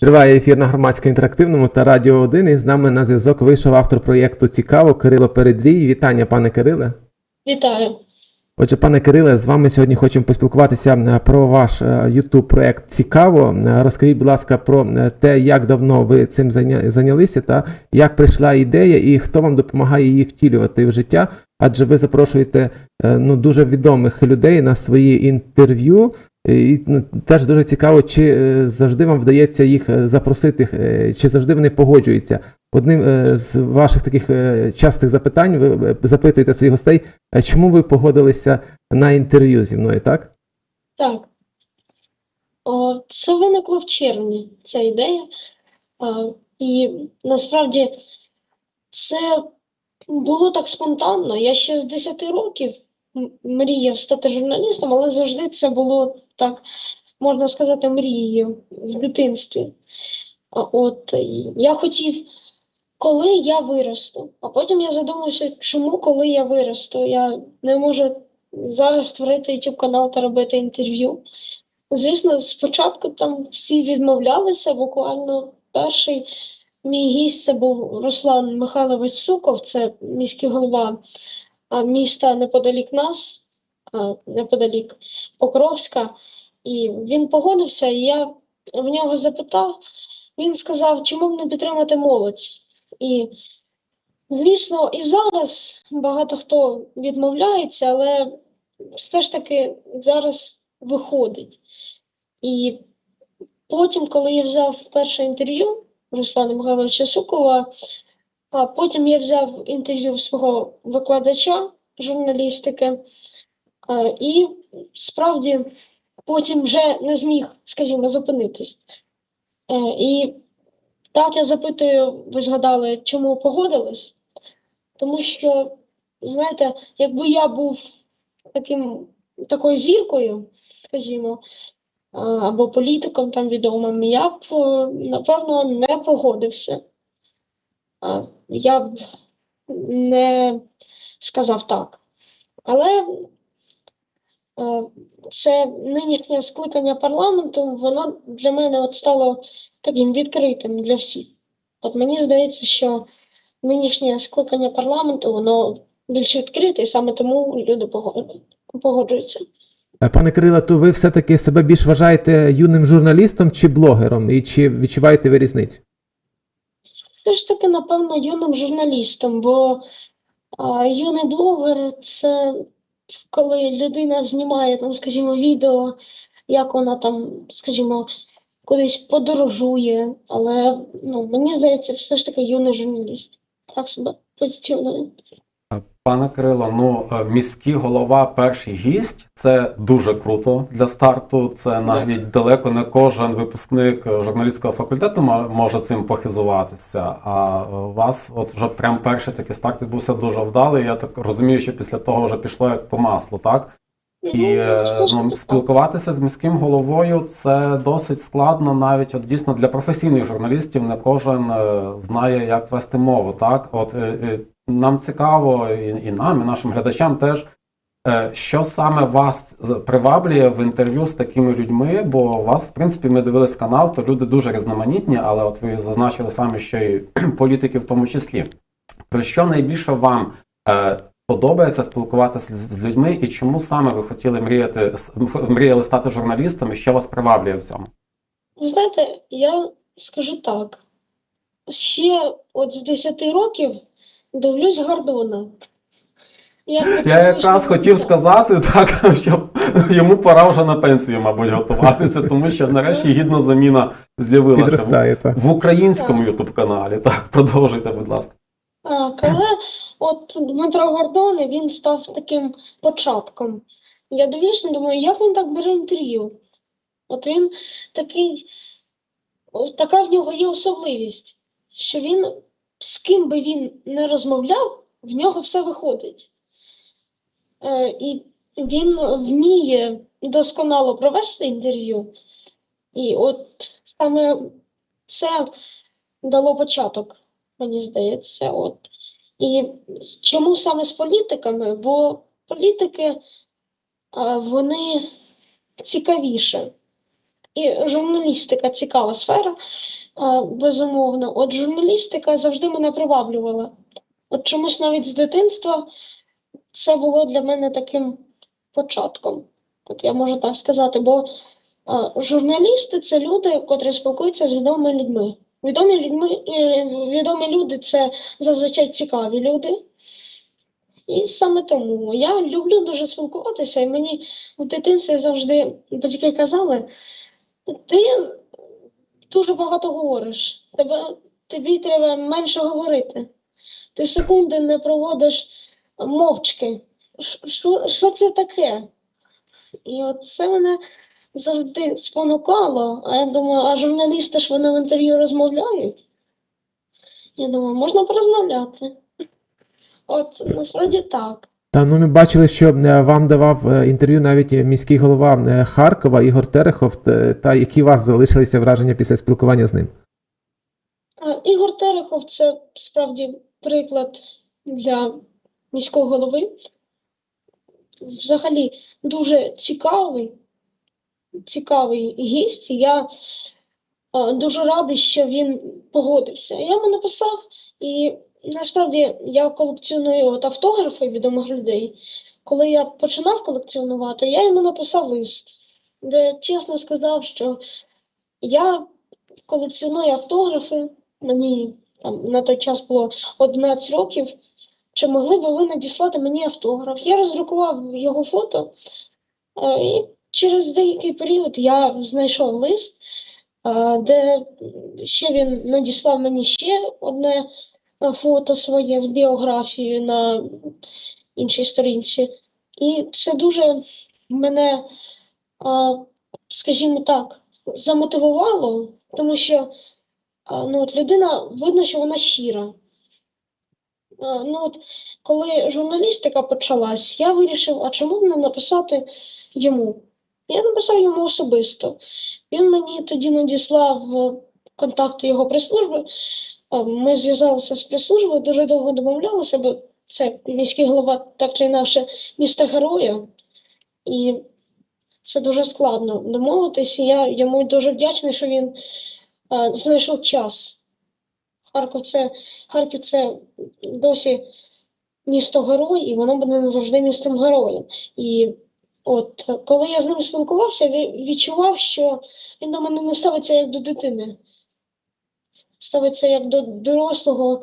Триває ефір на громадсько-інтерактивному та Радіо 1. І з нами на зв'язок вийшов автор проєкту Цікаво Кирило Передрій. Вітання, пане Кириле. Вітаю. Отже, пане Кириле, з вами сьогодні хочемо поспілкуватися е, про ваш youtube проєкт Цікаво. Е, Розкажіть, будь ласка, про е, те, як давно ви цим зайня- зайнялися, та як прийшла ідея, і хто вам допомагає її втілювати в життя. Адже ви запрошуєте е, ну, дуже відомих людей на свої інтерв'ю. І ну, теж дуже цікаво, чи е, завжди вам вдається їх е, запросити, е, чи завжди вони погоджуються. Одним е, з ваших таких е, частих запитань ви е, запитуєте своїх гостей, е, чому ви погодилися на інтерв'ю зі мною, так? Так. О, це виникло в червні, ця ідея. А, і насправді це було так спонтанно. Я ще з 10 років мріяв стати журналістом, але завжди це було так, можна сказати, мрією в дитинстві. От я хотів, коли я виросту, а потім я задумався, чому коли я виросту, я не можу зараз створити YouTube канал та робити інтерв'ю. Звісно, спочатку там всі відмовлялися, буквально перший мій гість це був Руслан Михайлович Суков, це міський голова міста неподалік нас, неподалік Покровська. І він погодився, і я в нього запитав, він сказав, чому б не підтримати молодь. І, звісно, і зараз багато хто відмовляється, але все ж таки зараз виходить. І потім, коли я взяв перше інтерв'ю Руслана Михайловича Сукова, а потім я взяв інтерв'ю свого викладача журналістики, і справді потім вже не зміг, скажімо, зупинитись. Е, І так я запитую, ви згадали, чому погодились? Тому що, знаєте, якби я був таким, такою зіркою, скажімо, або політиком там відомим, я б, е, напевно, не погодився. Я б не сказав так. Але е, це нинішнє скликання парламенту, воно для мене от стало таким відкритим для всіх. От мені здається, що нинішнє скликання парламенту, воно більш відкрите, і саме тому люди погоджуються- Пане Кириле, то ви все-таки себе більш вважаєте юним журналістом чи блогером? І чи відчуваєте ви різницю? Все ж таки, напевно, юним журналістом, бо а, юний блогер це коли людина знімає, там, скажімо, відео, як вона там, скажімо, кудись подорожує. Але ну, мені здається, все ж таки юний журналіст. Так себе позиціоную. Пане Кирило, ну е, міський голова, перший гість це дуже круто для старту. Це навіть далеко не кожен випускник е, журналістського факультету може цим похизуватися. А е, у вас, от вже прям перший такий старт відбувся дуже вдалий. Я так розумію, що після того вже пішло як по маслу, так? І е, все ж ну, спілкуватися з міським головою це досить складно, навіть от дійсно для професійних журналістів не кожен е, знає, як вести мову. Так, от е, е, нам цікаво, і, і нам, і нашим глядачам теж. е, Що саме вас приваблює в інтерв'ю з такими людьми? Бо вас, в принципі, ми дивились канал, то люди дуже різноманітні, але от ви зазначили самі, що і політики в тому числі. Про що найбільше вам е, подобається спілкуватися з людьми, і чому саме ви хотіли мріяти мріяли стати журналістом, і що вас приваблює в цьому? Ви знаєте, я скажу так. Ще от з 10 років дивлюсь Гордона. Я якраз хотів сказати так, що йому пора вже на пенсію, мабуть, готуватися, тому що нарешті гідна заміна з'явилася в, в українському ютуб каналі. Так, продовжуйте, будь ласка. Так, але от Дмитро Гордон, він став таким початком. Я дивлюся, думаю, як він так бере інтерв'ю? От він такий, така в нього є особливість, що він з ким би він не розмовляв, в нього все виходить. Е, і він вміє досконало провести інтерв'ю. І от саме це дало початок мені здається. От. І чому саме з політиками? Бо політики вони цікавіше. І журналістика цікава сфера, безумовно. От журналістика завжди мене приваблювала. От чомусь навіть з дитинства це було для мене таким початком. От я можу так сказати, бо журналісти це люди, котрі спілкуються з відомими людьми. Відомі людьми, е, відомі люди це зазвичай цікаві люди. І саме тому я люблю дуже спілкуватися, і мені в дитинстві завжди батьки казали, ти дуже багато говориш, тебе, тобі треба менше говорити. Ти секунди не проводиш мовчки. Що, що це таке? І от це мене завжди спонукало. А я думаю, а журналісти ж вони в інтерв'ю розмовляють. Я думаю, можна порозмовляти. От насправді так. Та ну ми бачили, що е, вам давав е, інтерв'ю навіть е, міський голова Харкова Ігор Терехов, та які у вас залишилися враження після спілкування з ним? Ігор Терехов це справді приклад для міського голови. Взагалі дуже цікавий, цікавий гість. Я дуже радий, що він погодився. Я йому написав, і насправді я колекціоную от автографи відомих людей. Коли я починав колекціонувати, я йому написав лист, де чесно сказав, що я колекціоную автографи. Мені там на той час було 11 років. Чи могли б ви надіслати мені автограф? Я роздрукував його фото, е, і через деякий період я знайшов лист, е, де ще він надіслав мені ще одне фото своє з біографією на іншій сторінці. І це дуже мене, скажімо так, замотивувало, тому що ну, от людина видно, що вона щира. Ну, от, коли журналістика почалась, я вирішив, а чому б не написати йому? Я написав йому особисто. Він мені тоді надіслав е, контакти його прес-служби. Ми зв'язалися з прес-службою, дуже довго домовлялися, бо це міський голова так чи інакше міста героя. І це дуже складно домовитись. І я йому дуже вдячний, що він а, знайшов час. Харків це, Харків це досі місто герой, і воно буде назавжди містом героєм. І от коли я з ним спілкувався, відчував, що він до мене не ставиться як до дитини, ставиться як до дорослого е,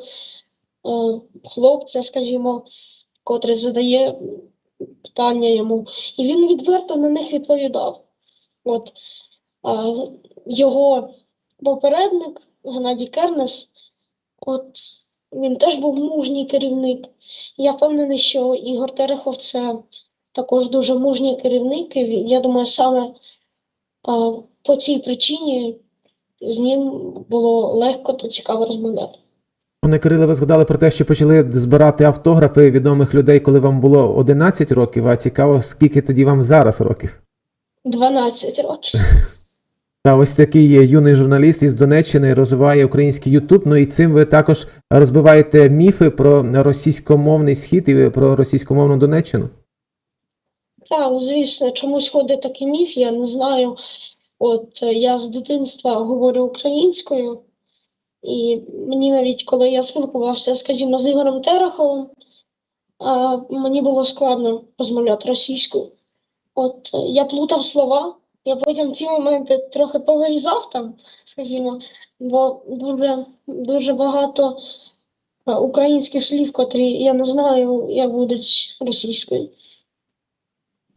хлопця, скажімо, котрий задає питання йому. І він відверто на них відповідав. От його попередник Геннадій Кернес, от він теж був мужній керівник. Я впевнений, що Ігор Терехов це також дуже мужній керівник. І я думаю, саме по цій причині з ним було легко та цікаво розмовляти. Пане Кириле, ви згадали про те, що почали збирати автографи відомих людей, коли вам було 11 років, а цікаво, скільки тоді вам зараз років? 12 років. Та ось такий юний журналіст із Донеччини розвиває український Ютуб. Ну і цим ви також розбиваєте міфи про російськомовний схід і про російськомовну Донеччину. Так, звісно, чомусь ходить такий міф, я не знаю. От е, я з дитинства говорю українською, і мені навіть коли я спілкувався, скажімо, з Ігорем Тереховим, а, мені було складно розмовляти російською. От е, я плутав слова, я потім ці моменти трохи повирізав там, скажімо, бо дуже, дуже багато е, українських слів, котрі я не знаю, як будуть російською.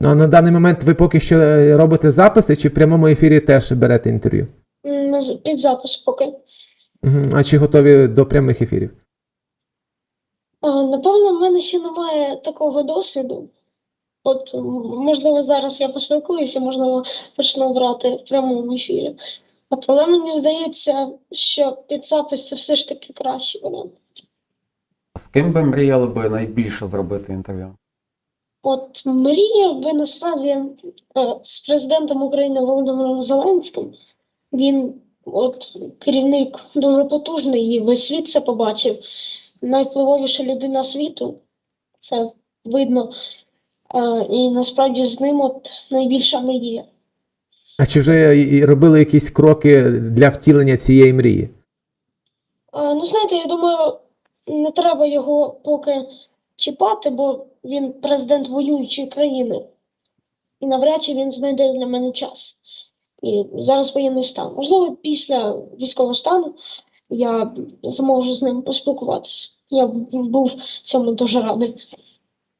Ну а на даний момент ви поки що е, робите записи, чи в прямому ефірі теж берете інтерв'ю? Під запис поки. Угу. А чи готові до прямих ефірів? А, Напевно, в мене ще немає такого досвіду. От, можливо, зараз я поспілкуюся, можливо, почну брати в прямому ефірі. От, але мені здається, що під запис це все ж таки варіант. З ким би мріяли би найбільше зробити інтерв'ю? От мрія би насправді е, з президентом України Володимиром Зеленським. Він от керівник дуже потужний, і весь світ це побачив. Найвпливовіша людина світу. Це видно. Е, І насправді з ним от найбільша мрія. А чи вже робили якісь кроки для втілення цієї мрії? Ну, знаєте, я думаю, не треба його поки чіпати, бо він президент воюючої країни. І навряд чи він знайде для мене час. І зараз воєнний стан. Можливо, після військового стану я зможу з ним поспілкуватися. Я був цьому дуже радий.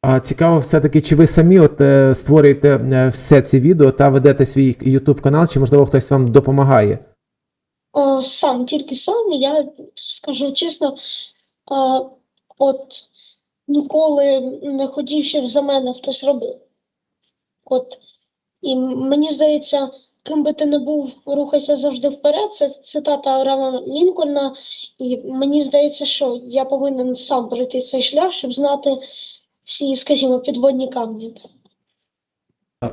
А цікаво, все-таки, чи ви самі от, е, створюєте е, все ці відео та ведете свій YouTube канал, чи можливо хтось вам допомагає? О, сам, тільки сам, я скажу чесно, а, от ніколи не хотів, щоб за мене хтось робив. От, і мені здається, ким би ти не був, рухайся завжди вперед. Це цитата Авраама Лінкольна. І мені здається, що я повинен сам пройти цей шлях, щоб знати всі, скажімо, підводні камні.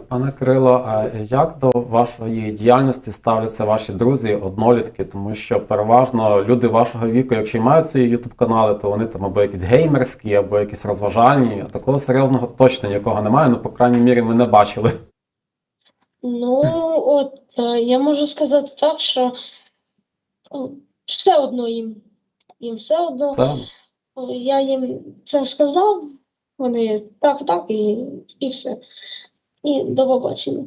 Пане Кирило, а як до вашої діяльності ставляться ваші друзі, однолітки? Тому що переважно люди вашого віку, якщо й мають свої ютуб канали, то вони там або якісь геймерські, або якісь розважальні. А такого серйозного точно нікого немає. Ну, по крайній мірі, ми не бачили. Ну, от е, я можу сказати так, що все одно їм. Їм все одно. Це Я їм це сказав, вони так, так і, і все. І до побачення.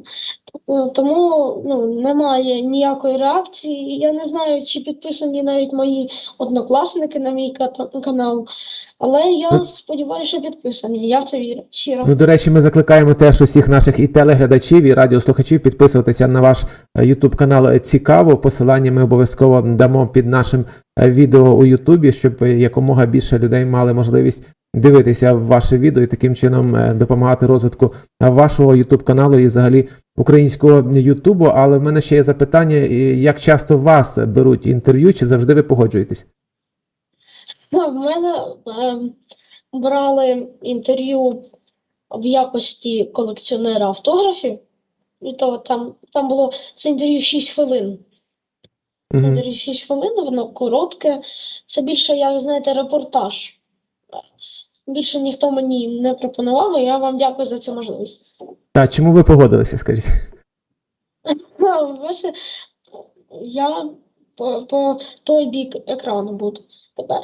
Е, Тому ну, немає ніякої реакції. Я не знаю, чи підписані навіть мої однокласники на мій канал, але я Ну- сподіваюся, що підписані. Я в це вірю щиро. Ну, до речі, ми закликаємо теж усіх наших і телеглядачів, і радіослухачів підписуватися на ваш е, YouTube канал цікаво. Посилання ми обов'язково дамо під нашим відео у YouTube, щоб е, якомога більше людей мали можливість дивитися ваше відео і таким чином е, допомагати розвитку е, вашого YouTube каналу і взагалі українського YouTube. Але в мене ще є запитання: як часто вас беруть інтерв'ю, чи завжди ви погоджуєтесь? Ну, В мене е, брали інтерв'ю в якості колекціонера автографів, і то там, там було це інтерв'ю 6 хвилин. Це Мгм. інтерв'ю 6 хвилин, воно коротке. Це більше, як знаєте, репортаж. Більше ніхто мені не пропонував, і я вам дякую за цю можливість. Та чому ви погодилися, скажіть? Бачите, я по, по той бік екрану буду тепер.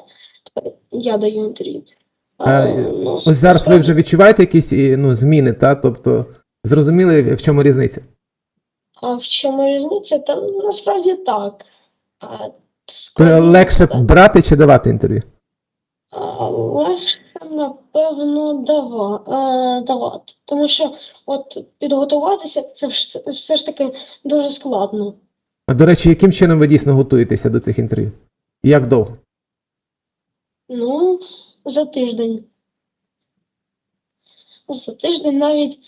Тепер я даю інтерв'ю. А, ну, Ось зараз ви вже відчуваєте якісь ну, зміни, та? тобто зрозуміли, в чому різниця? А в чому різниця? Та насправді так. А, легше брати чи давати інтерв'ю? Легше, напевно, дава, е, давати. Тому що от підготуватися це все ж таки дуже складно. А, До речі, яким чином ви дійсно готуєтеся до цих інтерв'ю? І Як довго? Ну, за тиждень. За тиждень навіть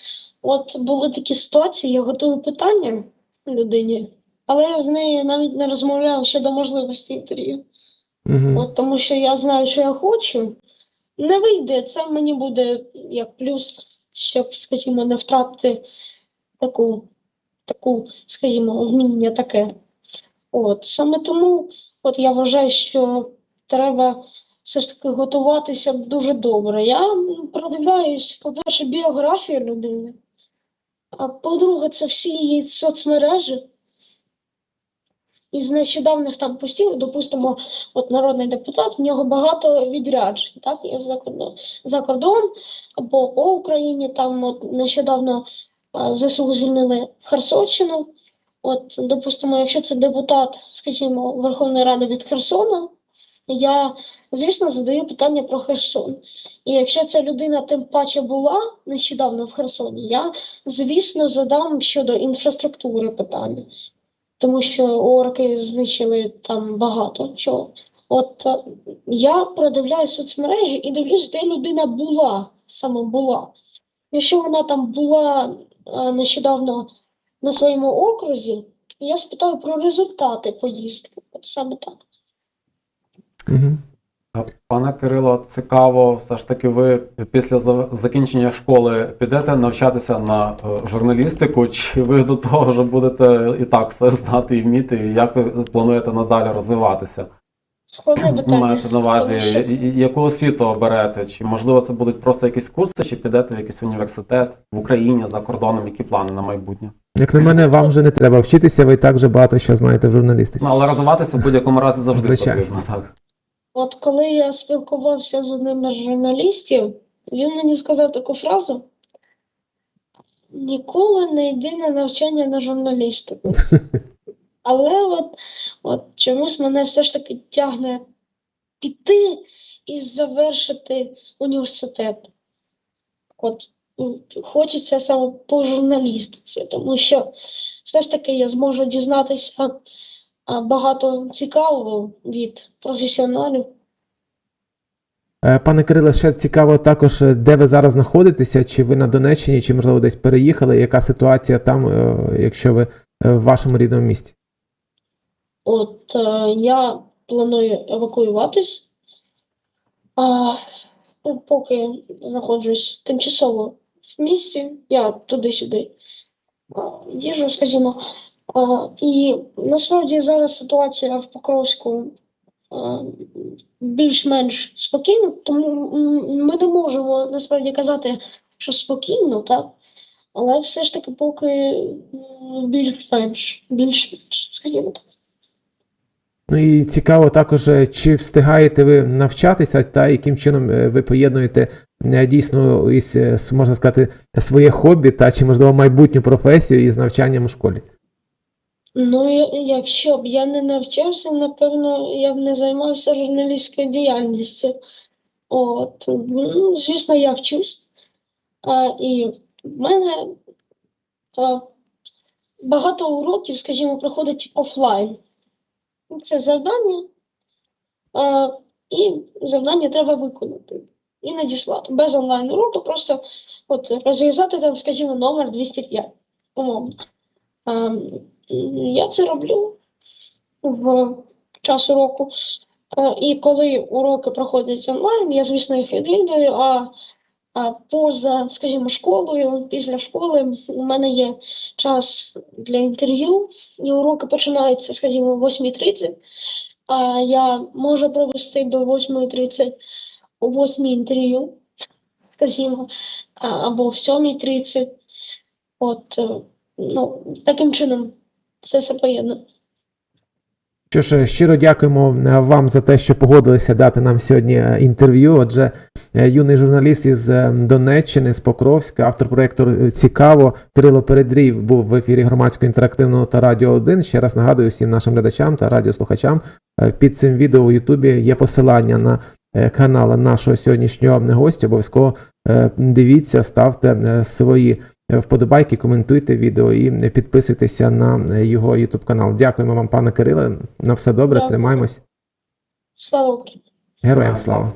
от були такі ситуації, я готую питання людині, але я з нею навіть не розмовляв щодо можливості інтерв'ю. Угу. От тому що я знаю, що я хочу. Не вийде, це мені буде як плюс, щоб, скажімо, не втратити таку, таку, скажімо, вміння таке. От саме тому, от я вважаю, що треба все ж таки готуватися дуже добре. Я продивляюсь, по-перше, біографію людини, а по-друге, це всі її соцмережі. Із нещодавних там постів, допустимо, от народний депутат, в нього багато відряджень, так, є за кордон, за кордон або по Україні. Там от нещодавно ЗСУ звільнили Херсонщину. От, допустимо, якщо це депутат, скажімо, Верховної Ради від Херсона, я, звісно, задаю питання про Херсон. І якщо ця людина тим паче була нещодавно в Херсоні, я, звісно, задам щодо інфраструктури питання тому що орки знищили там багато чого. От е, я продивляю соцмережі і дивлюсь, де людина була, саме була. Якщо вона там була е, нещодавно на своєму окрузі, я спитаю про результати поїздки. От саме так. Угу. Пане Кирило, цікаво, все ж таки, ви після закінчення школи підете навчатися на е, журналістику, чи ви до того вже будете і так все знати і вміти, і як ви плануєте надалі розвиватися? Мається на увазі, яку освіту оберете? Чи можливо це будуть просто якісь курси, чи підете в якийсь університет в Україні за кордоном, які плани на майбутнє? Як на мене, вам вже не треба вчитися, ви і так вже багато що знаєте в журналістиці. Ну, але розвиватися в будь-якому разі завжди Звичайно. потрібно. Так. От коли я спілкувався з одним із журналістів, він мені сказав таку фразу: ніколи не йди на навчання на журналістику. Але от, от чомусь мене все ж таки тягне піти і завершити університет. От хочеться саме по журналістиці, тому що все ж таки я зможу дізнатися багато цікавого від професіоналів. Е, Пане Кириле, ще цікаво також, е, де ви зараз знаходитеся, чи ви на Донеччині, чи можливо десь переїхали, яка ситуація там, е, якщо ви в вашому рідному місті? От я планую евакуюватись, а ну, поки знаходжусь тимчасово в місті, я туди-сюди а, їжджу, скажімо. А, і насправді зараз ситуація в Покровську більш-менш спокійна, тому ми не можемо насправді казати, що спокійно, так? Але все ж таки поки більш-менш, більш-менш, скажімо так. Ну і цікаво також, е, чи встигаєте ви навчатися, та яким чином е, ви поєднуєте е, дійсно із, е, можна сказати, своє хобі, та чи можливо майбутню професію із навчанням у школі? Ну, якщо б я не навчався, напевно, я б не займався журналістською діяльністю. От, ну, звісно, я вчусь. А, і в мене а, багато уроків, скажімо, проходить офлайн. Це завдання, а, і завдання треба виконати і надіслати. Без онлайн уроку просто от, розв'язати там, скажімо, номер 205, умовно. Я це роблю в час уроку. Е, І коли уроки проходять онлайн, я, звісно, їх відвідую, а, а поза, скажімо, школою, після школи у мене є час для інтерв'ю, і уроки починаються, скажімо, о 8.30, а я можу провести до 8.30 о 8 інтерв'ю, скажімо, або в 7.30. От, е, ну, таким чином це все поєднано. Що ж, щиро дякуємо е, вам за те, що погодилися дати нам сьогодні е, інтерв'ю. Отже, е, юний журналіст із Донеччини, з Покровська, автор проєкту Цікаво, Кирило Передрів був в ефірі громадського інтерактивного та Радіо 1. Ще раз нагадую всім нашим глядачам та радіослухачам. Під цим відео у Ютубі є посилання на канал нашого сьогоднішнього гостя. Обов'язково дивіться, ставте свої вподобайки, коментуйте відео і е, підписуйтеся на е, його YouTube канал. Дякуємо вам, пане Кириле. На все добре, Дякую. тримаємось. Слава Україні! Героям слава!